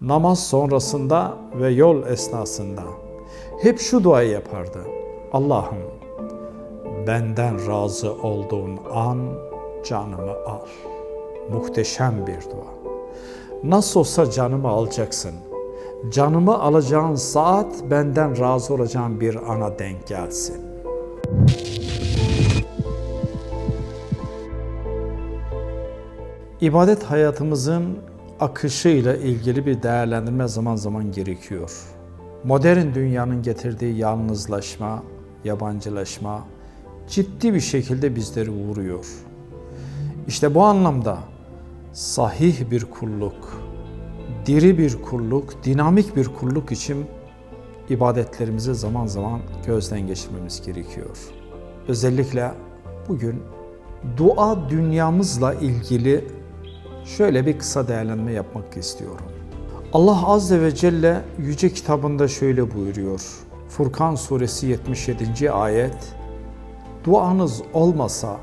namaz sonrasında ve yol esnasında hep şu duayı yapardı. Allah'ım benden razı olduğun an canımı al. Muhteşem bir dua. Nasıl olsa canımı alacaksın. Canımı alacağın saat benden razı olacağın bir ana denk gelsin. İbadet hayatımızın akışıyla ilgili bir değerlendirme zaman zaman gerekiyor. Modern dünyanın getirdiği yalnızlaşma, yabancılaşma ciddi bir şekilde bizleri vuruyor. İşte bu anlamda sahih bir kulluk, diri bir kulluk, dinamik bir kulluk için ibadetlerimizi zaman zaman gözden geçirmemiz gerekiyor. Özellikle bugün dua dünyamızla ilgili şöyle bir kısa değerlendirme yapmak istiyorum. Allah Azze ve Celle Yüce Kitabında şöyle buyuruyor. Furkan Suresi 77. ayet Duanız olmasa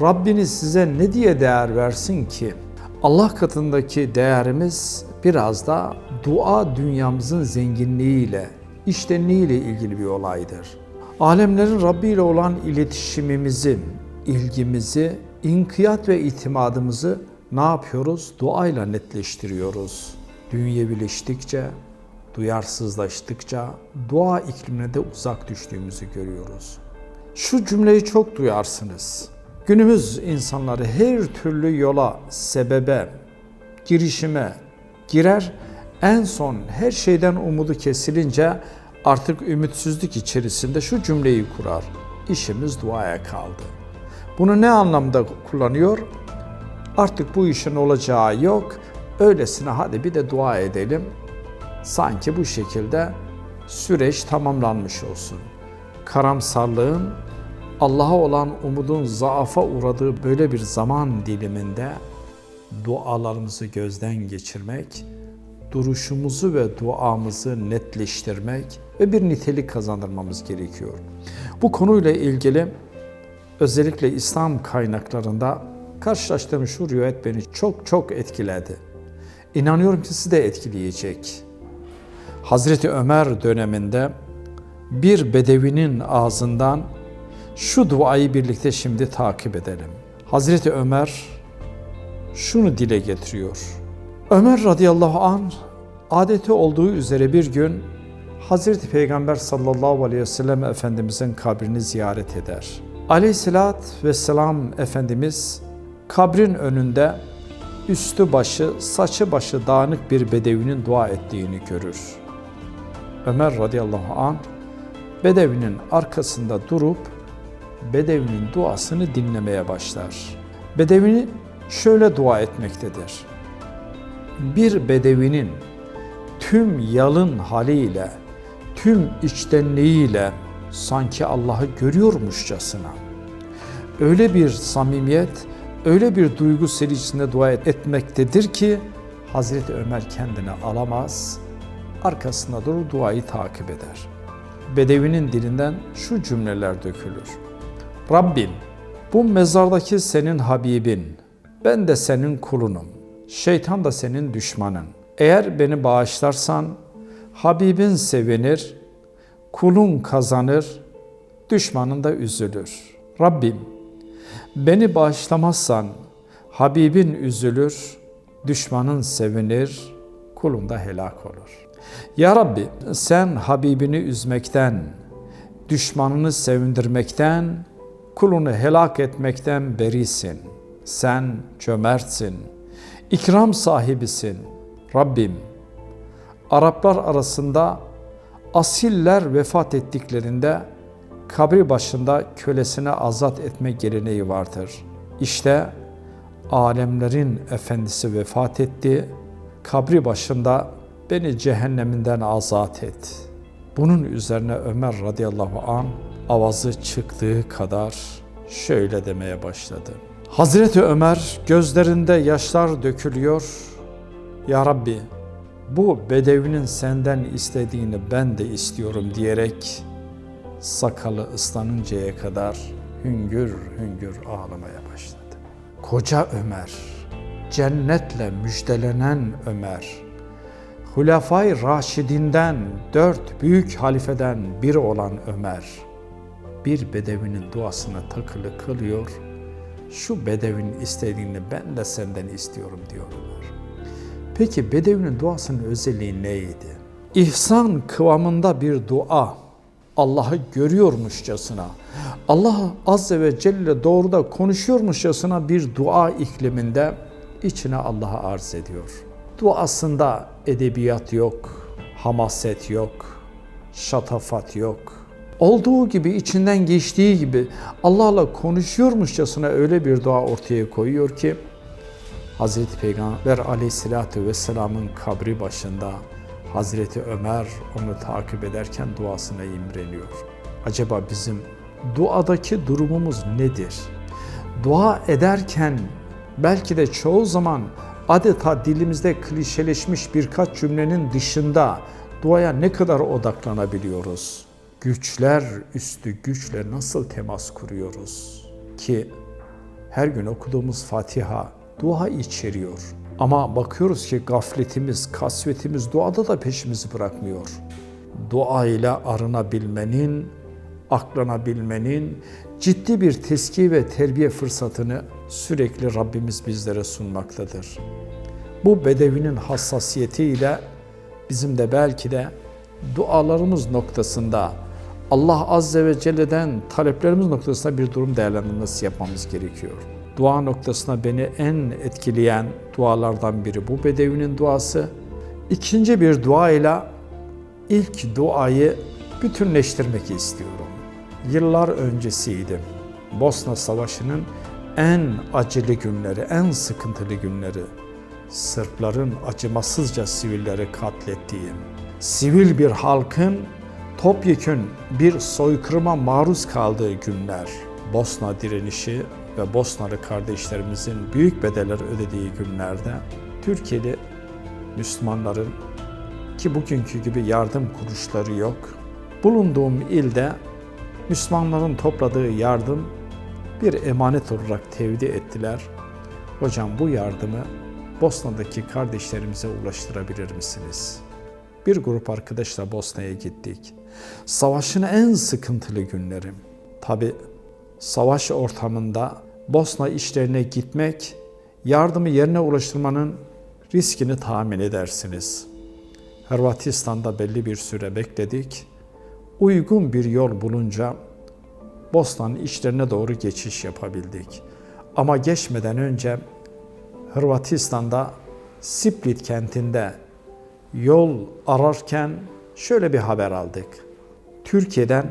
Rabbiniz size ne diye değer versin ki? Allah katındaki değerimiz biraz da dua dünyamızın zenginliğiyle, iştenliğiyle ilgili bir olaydır. Alemlerin Rabbi ile olan iletişimimizi, ilgimizi, inkiyat ve itimadımızı ne yapıyoruz? Duayla netleştiriyoruz. Dünyevileştikçe, duyarsızlaştıkça dua iklimine de uzak düştüğümüzü görüyoruz. Şu cümleyi çok duyarsınız. Günümüz insanları her türlü yola, sebebe, girişime girer. En son her şeyden umudu kesilince artık ümitsizlik içerisinde şu cümleyi kurar. İşimiz duaya kaldı. Bunu ne anlamda kullanıyor? Artık bu işin olacağı yok. Öylesine hadi bir de dua edelim. Sanki bu şekilde süreç tamamlanmış olsun. Karamsarlığın Allah'a olan umudun zaafa uğradığı böyle bir zaman diliminde dualarımızı gözden geçirmek, duruşumuzu ve duamızı netleştirmek ve bir nitelik kazandırmamız gerekiyor. Bu konuyla ilgili özellikle İslam kaynaklarında karşılaştığım şu rivayet beni çok çok etkiledi. İnanıyorum ki sizi de etkileyecek. Hazreti Ömer döneminde bir bedevinin ağzından şu duayı birlikte şimdi takip edelim. Hazreti Ömer şunu dile getiriyor. Ömer radıyallahu an adeti olduğu üzere bir gün Hazreti Peygamber sallallahu aleyhi ve sellem Efendimizin kabrini ziyaret eder. Aleyhissalat vesselam Efendimiz kabrin önünde üstü başı, saçı başı dağınık bir bedevinin dua ettiğini görür. Ömer radıyallahu an bedevinin arkasında durup Bedevi'nin duasını dinlemeye başlar. Bedevi şöyle dua etmektedir. Bir bedevinin tüm yalın haliyle, tüm içtenliğiyle sanki Allah'ı görüyormuşçasına öyle bir samimiyet, öyle bir duygu serisinde dua etmektedir ki Hazreti Ömer kendini alamaz, arkasında durur duayı takip eder. Bedevinin dilinden şu cümleler dökülür. Rabbim, bu mezardaki senin Habibin, ben de senin kulunum, şeytan da senin düşmanın. Eğer beni bağışlarsan, Habibin sevinir, kulun kazanır, düşmanın da üzülür. Rabbim, beni bağışlamazsan, Habibin üzülür, düşmanın sevinir, kulun da helak olur. Ya Rabbi, sen Habibini üzmekten, düşmanını sevindirmekten, kulunu helak etmekten berisin. Sen cömertsin, ikram sahibisin. Rabbim, Araplar arasında asiller vefat ettiklerinde kabri başında kölesine azat etme geleneği vardır. İşte alemlerin efendisi vefat etti. Kabri başında beni cehenneminden azat et. Bunun üzerine Ömer radıyallahu an avazı çıktığı kadar şöyle demeye başladı. Hazreti Ömer gözlerinde yaşlar dökülüyor. Ya Rabbi bu bedevinin senden istediğini ben de istiyorum diyerek sakalı ıslanıncaya kadar hüngür hüngür ağlamaya başladı. Koca Ömer, cennetle müjdelenen Ömer, Hulefai Raşidinden, dört büyük halifeden biri olan Ömer, bir bedevinin duasına takılı kılıyor. Şu bedevinin istediğini ben de senden istiyorum diyor Ömer. Peki bedevinin duasının özelliği neydi? İhsan kıvamında bir dua. Allah'ı görüyormuşçasına, Allah Azze ve Celle doğruda konuşuyormuşçasına bir dua ikliminde içine Allah'a arz ediyor. Duasında edebiyat yok, hamaset yok, şatafat yok. Olduğu gibi, içinden geçtiği gibi Allah'la konuşuyormuşçasına öyle bir dua ortaya koyuyor ki Hazreti Peygamber aleyhissalatü vesselamın kabri başında Hazreti Ömer onu takip ederken duasına imreniyor. Acaba bizim duadaki durumumuz nedir? Dua ederken belki de çoğu zaman adeta dilimizde klişeleşmiş birkaç cümlenin dışında duaya ne kadar odaklanabiliyoruz? Güçler üstü güçle nasıl temas kuruyoruz? Ki her gün okuduğumuz Fatiha dua içeriyor. Ama bakıyoruz ki gafletimiz, kasvetimiz duada da peşimizi bırakmıyor. Dua ile arınabilmenin, aklanabilmenin ciddi bir teski ve terbiye fırsatını sürekli Rabbimiz bizlere sunmaktadır. Bu bedevinin hassasiyetiyle bizim de belki de dualarımız noktasında Allah Azze ve Celle'den taleplerimiz noktasında bir durum değerlendirmesi yapmamız gerekiyor. Dua noktasına beni en etkileyen dualardan biri bu bedevinin duası. İkinci bir dua ile ilk duayı bütünleştirmek istiyorum. Yıllar öncesiydi. Bosna Savaşı'nın en acılı günleri, en sıkıntılı günleri. Sırpların acımasızca sivilleri katlettiği, sivil bir halkın topyekün bir soykırıma maruz kaldığı günler. Bosna direnişi ve Bosnalı kardeşlerimizin büyük bedeller ödediği günlerde Türkiye'li Müslümanların ki bugünkü gibi yardım kuruluşları yok. Bulunduğum ilde Müslümanların topladığı yardım bir emanet olarak tevdi ettiler. Hocam bu yardımı Bosna'daki kardeşlerimize ulaştırabilir misiniz? Bir grup arkadaşla Bosna'ya gittik. Savaşın en sıkıntılı günleri. Tabi savaş ortamında Bosna işlerine gitmek, yardımı yerine ulaştırmanın riskini tahmin edersiniz. Hırvatistan'da belli bir süre bekledik. Uygun bir yol bulunca Bosna'nın içlerine doğru geçiş yapabildik. Ama geçmeden önce Hırvatistan'da Split kentinde yol ararken şöyle bir haber aldık. Türkiye'den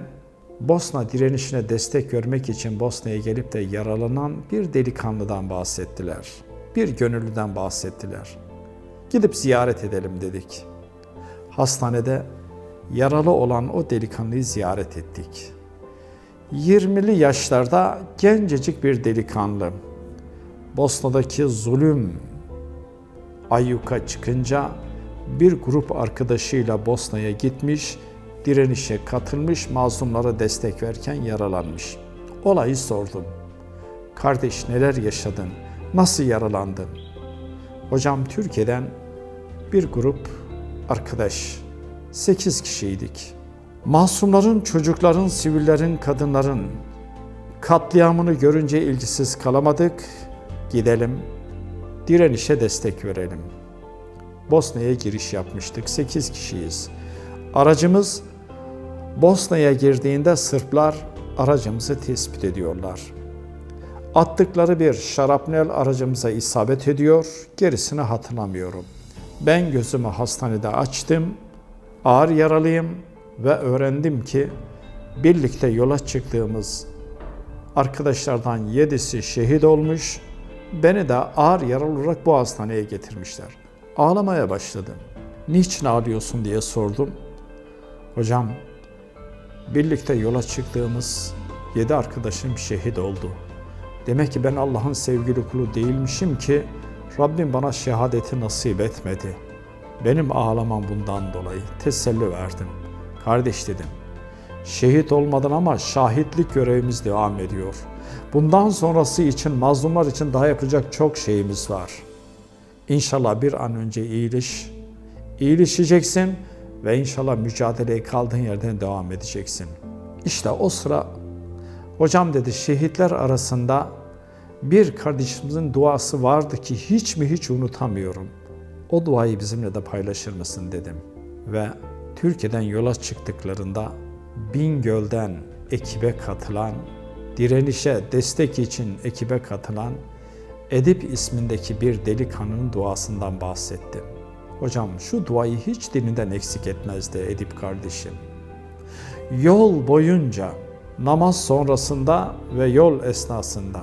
Bosna direnişine destek vermek için Bosna'ya gelip de yaralanan bir delikanlıdan bahsettiler. Bir gönüllüden bahsettiler. Gidip ziyaret edelim dedik. Hastanede yaralı olan o delikanlıyı ziyaret ettik. 20'li yaşlarda gencecik bir delikanlı. Bosna'daki zulüm ayyuka çıkınca bir grup arkadaşıyla Bosna'ya gitmiş, direnişe katılmış, mazlumlara destek verirken yaralanmış. Olayı sordum. Kardeş neler yaşadın? Nasıl yaralandın? Hocam Türkiye'den bir grup arkadaş, 8 kişiydik. Masumların, çocukların, sivillerin, kadınların katliamını görünce ilgisiz kalamadık. Gidelim, direnişe destek verelim. Bosna'ya giriş yapmıştık. 8 kişiyiz. Aracımız Bosna'ya girdiğinde Sırplar aracımızı tespit ediyorlar. Attıkları bir şarapnel aracımıza isabet ediyor, gerisini hatırlamıyorum. Ben gözümü hastanede açtım, ağır yaralıyım ve öğrendim ki birlikte yola çıktığımız arkadaşlardan yedisi şehit olmuş, beni de ağır yaralı olarak bu hastaneye getirmişler. Ağlamaya başladım. Niçin ağlıyorsun diye sordum. Hocam birlikte yola çıktığımız yedi arkadaşım şehit oldu. Demek ki ben Allah'ın sevgili kulu değilmişim ki Rabbim bana şehadeti nasip etmedi. Benim ağlamam bundan dolayı teselli verdim. Kardeş dedim, şehit olmadan ama şahitlik görevimiz devam ediyor. Bundan sonrası için, mazlumlar için daha yapacak çok şeyimiz var. İnşallah bir an önce iyiliş, iyileşeceksin ve inşallah mücadeleye kaldığın yerden devam edeceksin. İşte o sıra hocam dedi şehitler arasında bir kardeşimizin duası vardı ki hiç mi hiç unutamıyorum. O duayı bizimle de paylaşır mısın dedim. Ve Türkiye'den yola çıktıklarında Bingöl'den ekibe katılan, direnişe destek için ekibe katılan Edip ismindeki bir delikanlının duasından bahsettim. Hocam şu duayı hiç dilinden eksik etmezdi Edip kardeşim. Yol boyunca namaz sonrasında ve yol esnasında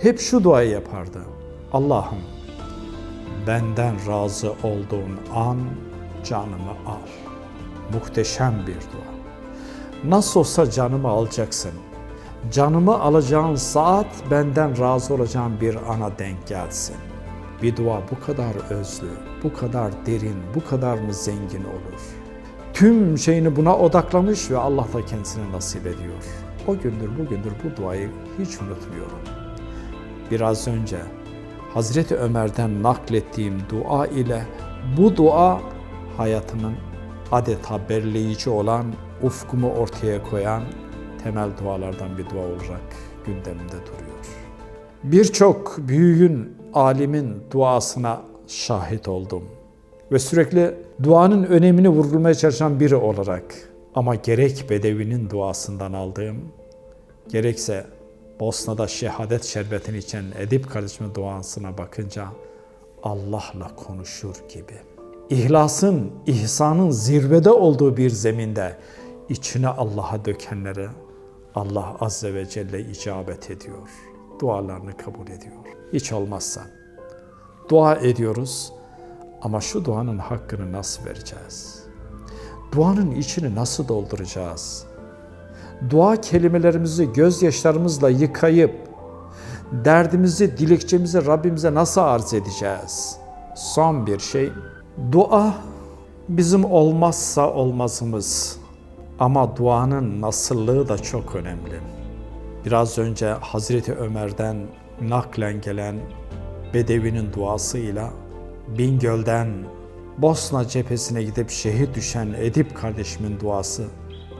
hep şu duayı yapardı. Allah'ım benden razı olduğun an canımı al. Muhteşem bir dua. Nasıl olsa canımı alacaksın. Canımı alacağın saat benden razı olacağın bir ana denk gelsin. Bir dua bu kadar özlü, bu kadar derin, bu kadar mı zengin olur? Tüm şeyini buna odaklamış ve Allah da kendisine nasip ediyor. O gündür bugündür bu duayı hiç unutmuyorum. Biraz önce Hazreti Ömer'den naklettiğim dua ile bu dua hayatımın adeta belirleyici olan, ufkumu ortaya koyan temel dualardan bir dua olarak gündemimde duruyor. Birçok büyüğün, alimin duasına şahit oldum. Ve sürekli duanın önemini vurgulamaya çalışan biri olarak ama gerek Bedevi'nin duasından aldığım, gerekse Bosna'da şehadet şerbetini içen Edip kardeşimin duasına bakınca Allah'la konuşur gibi. İhlasın, ihsanın zirvede olduğu bir zeminde içine Allah'a dökenlere Allah Azze ve Celle icabet ediyor. Dualarını kabul ediyor. Hiç olmazsa dua ediyoruz ama şu duanın hakkını nasıl vereceğiz? Duanın içini nasıl dolduracağız? Dua kelimelerimizi gözyaşlarımızla yıkayıp derdimizi, dilekçemizi Rabbimize nasıl arz edeceğiz? Son bir şey, dua bizim olmazsa olmazımız. Ama duanın nasıllığı da çok önemli. Biraz önce Hazreti Ömer'den naklen gelen Bedevi'nin duasıyla Bingöl'den Bosna cephesine gidip şehit düşen Edip kardeşimin duası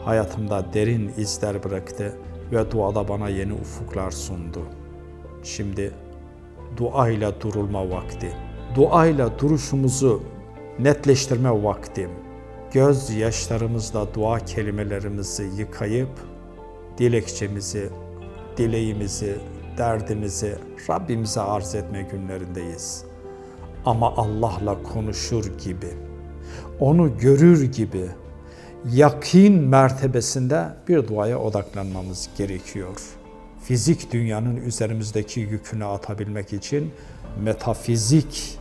hayatımda derin izler bıraktı ve duada bana yeni ufuklar sundu. Şimdi duayla durulma vakti. Duayla duruşumuzu netleştirme vakti. Göz yaşlarımızla dua kelimelerimizi yıkayıp dilekçemizi, dileğimizi, derdimizi Rabbimize arz etme günlerindeyiz. Ama Allah'la konuşur gibi, onu görür gibi, yakin mertebesinde bir duaya odaklanmamız gerekiyor. Fizik dünyanın üzerimizdeki yükünü atabilmek için metafizik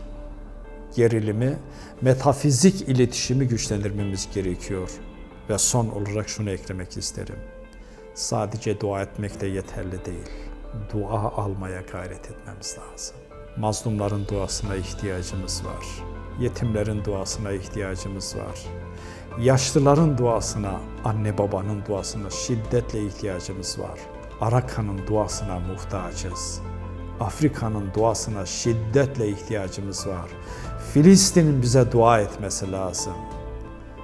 gerilimi, metafizik iletişimi güçlendirmemiz gerekiyor. Ve son olarak şunu eklemek isterim. Sadece dua etmek de yeterli değil. Dua almaya gayret etmemiz lazım. Mazlumların duasına ihtiyacımız var. Yetimlerin duasına ihtiyacımız var. Yaşlıların duasına, anne babanın duasına şiddetle ihtiyacımız var. Arakan'ın duasına muhtacız. Afrika'nın duasına şiddetle ihtiyacımız var. Filistin'in bize dua etmesi lazım.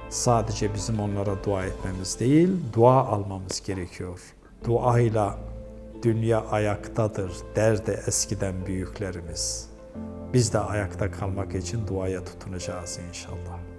Sadece bizim onlara dua etmemiz değil, dua almamız gerekiyor. Duayla dünya ayaktadır derdi eskiden büyüklerimiz. Biz de ayakta kalmak için duaya tutunacağız inşallah.